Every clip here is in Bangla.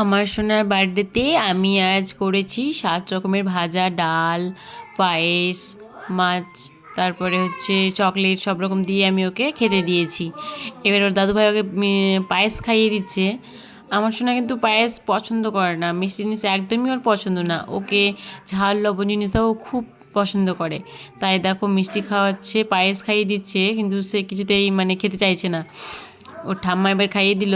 আমার সোনার বার্থডেতে আমি আজ করেছি সাত রকমের ভাজা, ডাল, পায়েস, মাছ, তারপরে হচ্ছে চকলেট, সব রকম দিয়ে আমি ওকে খেতে দিয়েছি। এবার ওর দাদুভাই ওকে পায়েস খাইয়ে দিচ্ছে। আমার সোনা কিন্তু পায়েস পছন্দ করে না, মিষ্টি জিনিস একদমই ওর পছন্দ না। ওকে ঝাল, লবণ জিনিসটাও খুব পছন্দ করে। তাই দেখো মিষ্টি খাওয়াচ্ছে, পায়েস খাইয়ে দিচ্ছে, কিন্তু সে কিছুতেই মানে খেতে চাইছে না। ওর ঠাম্মা এবার খাইয়ে দিল।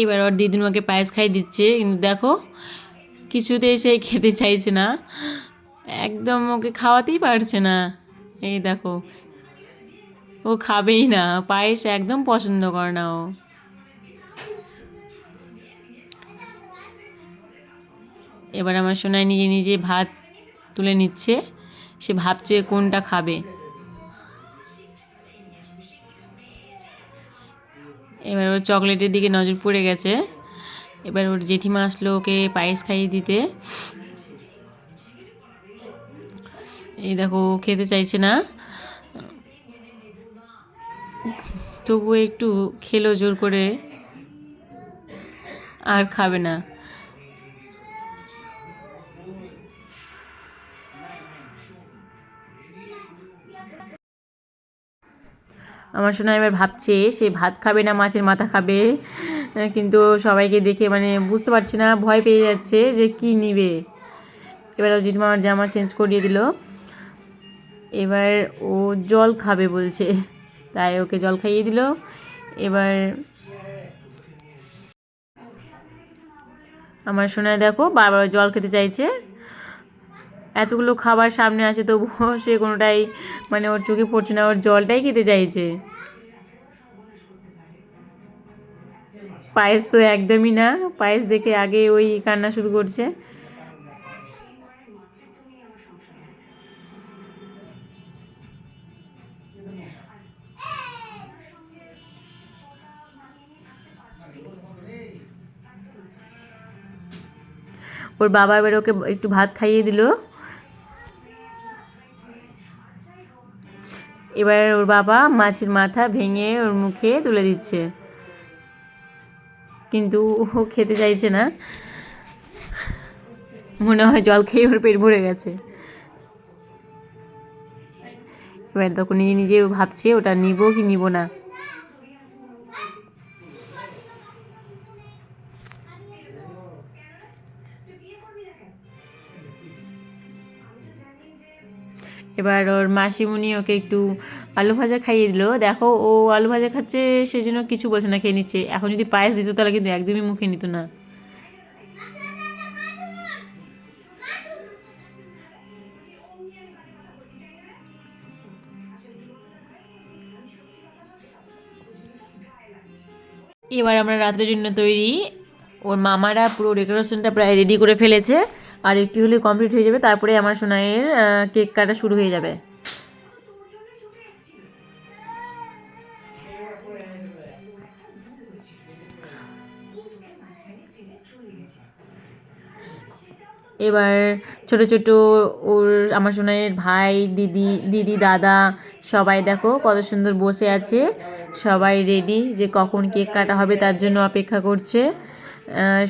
এবার ওর দিদিন ওকে পায়েস খাই দিচ্ছে। কিন্তু দেখো, কিছুতেই সে খেতে চাইছে না। একদম ওকে খাওয়াতেই পারছে না। এই দেখো, ও খাবেই না। পায়েস একদম পছন্দ করে না ও। এবার আমার সোনায় নিজে নিজে ভাত তুলে নিচ্ছে। সে ভাবছে কোনটা খাবে। এবার ওর চকলেটের দিকে নজর পড়ে গেছে। এবার ওর জেঠিমা আসলো ওকে পায়েস খাইয়ে দিতে। এই দেখো খেতে চাইছে না। তবুও একটু খেলো জোর করে। আর খাবে না। আমার সোনা এবার ভাবছে, সে ভাত খাবে না, মাছের মাথা খাবে। কিন্তু সবাইকে দেখে মানে বুঝতে পারছে না, ভয় পেয়ে যাচ্ছে যে কি নিবে। এবার ও জেঠিমা আমার জামা চেঞ্জ করিয়ে দিল। এবার ও জল খাবে বলছে, তাই ওকে জল খাইয়ে দিল। এবার আমার সোনায় দেখো বারবার জল খেতে চাইছে। এতগুলো খাবার সামনে আছে, তবুও সে কোনোটাই মানে ওর চোখে পড়ছে না, ওর জলটাই খেতে চাইছে। পায়েস তো একদমই না, পায়েস দেখে আগে ওই কান্না শুরু করছে। ওর বাবা এবার ওকে একটু ভাত খাইয়ে দিল। এবার ওর বাবা মাছের মাথা ভেঙে ওর মুখে তুলে দিচ্ছে। কিন্তু ও খেতে চাইছে না। মনে হয় জল খেয়ে ওর পেট ভরে গেছে। এবার তখন নিজে নিজে ভাবছে, ওটা নিব কি নিব না। এবার ওর মাসিমণি ওকে একটু আলু ভাজা খাইয়ে দিল। দেখো, ও আলু ভাজা খাচ্ছে সেই জন্য কিছু বলছে না, খেয়ে নিচ্ছে। এখন যদি পায়েস দিত, তাহলে কিন্তু একদমই মুখে নিত না। এবার আমরা রাত্রের জন্য তৈরি। ওর মামারা পুরো ডেকোরেশনটা প্রায় রেডি করে ফেলেছে। আর একটু হলে কমপ্লিট হয়ে যাবে, তারপরে আমার সোনাইয়ের কেক কাটা শুরু হয়ে যাবে। এবার ছোট ছোট ওর, আমার সোনাইয়ের ভাই, দিদি দিদি, দাদা, সবাই দেখো কত সুন্দর বসে আছে। সবাই রেডি যে কখন কেক কাটা হবে তার জন্য অপেক্ষা করছে।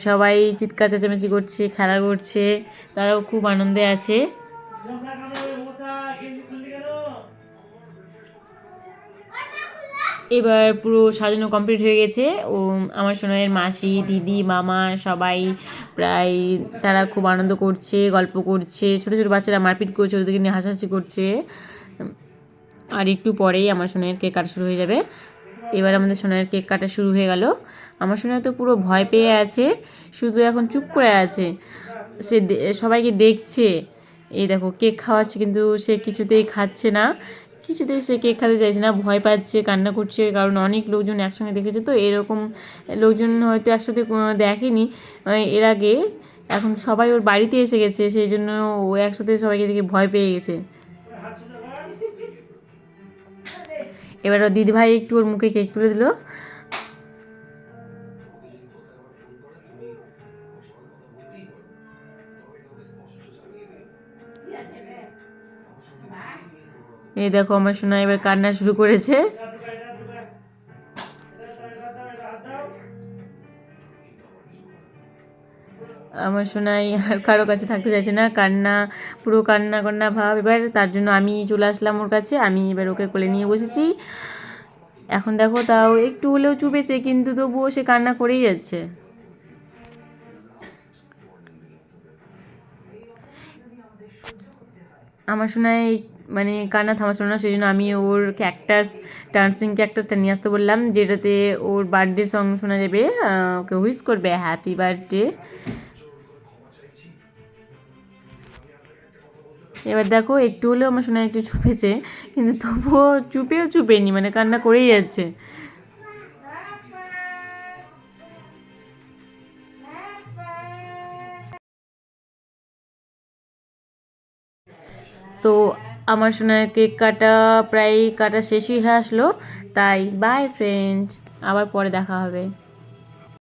সবাই চিৎকার চেঁচামেচি করছে, খেলা করছে, তারাও খুব আনন্দে আছে। এবার পুরো সাজানো কমপ্লিট হয়ে গেছে। ও, আমার সোনাইয়ের মাসি, দিদি, মামা সবাই প্রায় তারা খুব আনন্দ করছে, গল্প করছে। ছোটো ছোটো বাচ্চারা মারপিট করছে ওদেরকে নিয়ে হাসাহাসি করছে। আর একটু পরেই আমার সোনাইয়ের কেক কাটা শুরু হয়ে যাবে। এবার আমাদের সোনাইয়ের কেক কাটা শুরু হয়ে গেল। আমার সোনাই তো পুরো ভয় পেয়ে আছে, শুধু এখন চুপ করে আছে। সে সবাইকে দেখছে। এই দেখো, কেক খাওয়াচ্ছে কিন্তু সে কিছুতেই খাচ্ছে না। কিছুতেই সে কেক খেতে চাইছে না, ভয় পাচ্ছে, কান্না করছে, কারণ অনেক লোকজন একসঙ্গে দেখেছে তো, এরকম লোকজন হয়তো একসাথে দেখেনি। এর আগে এখন সবাই ওর বাড়িতে এসে গেছে, সেই জন্য ও একসাথে সবাইকে দেখে ভয় পেয়ে গেছে। এবার ওর দিদিভাই একটু ওর মুখে কেক তুলে দিল। এই দেখো আমার শোনা এবার কান্না শুরু করেছে। আমার সোনাই আর কারও কাছে থাকতে চাইছে না। কান্না, পুরো কান্না কান্না ভাব। এবার তার জন্য আমি চলে আসলাম ওর কাছে। আমি এবার ওকে কোলে নিয়ে বসেছি। এখন দেখো তাও একটু হলেও চুপেছে, কিন্তু তবুও সে কান্না করেই যাচ্ছে। আমার শোনায় মানে কান্না থামাচ্ছিল না সেই জন্য আমি ওর ক্যাকটাস ডান্সিং ক্যাকটাসটা নিয়ে আসতে বললাম, যেটাতে ওর বার্থডে সং শোনা যাবে ওকে হুইস করবে হ্যাপি বার্থডে এবার দেখো, একটু হলেও আমার শোনা একটু চুপেছে, কিন্তু তবুও চুপেও চুপেনি মানে কান্না করেই যাচ্ছে। তো আমার সোনার কেক কাটা প্রায় কাটা শেষই হয়ে আসলো, তাই বাই ফ্রেন্ড আবার পরে দেখা হবে।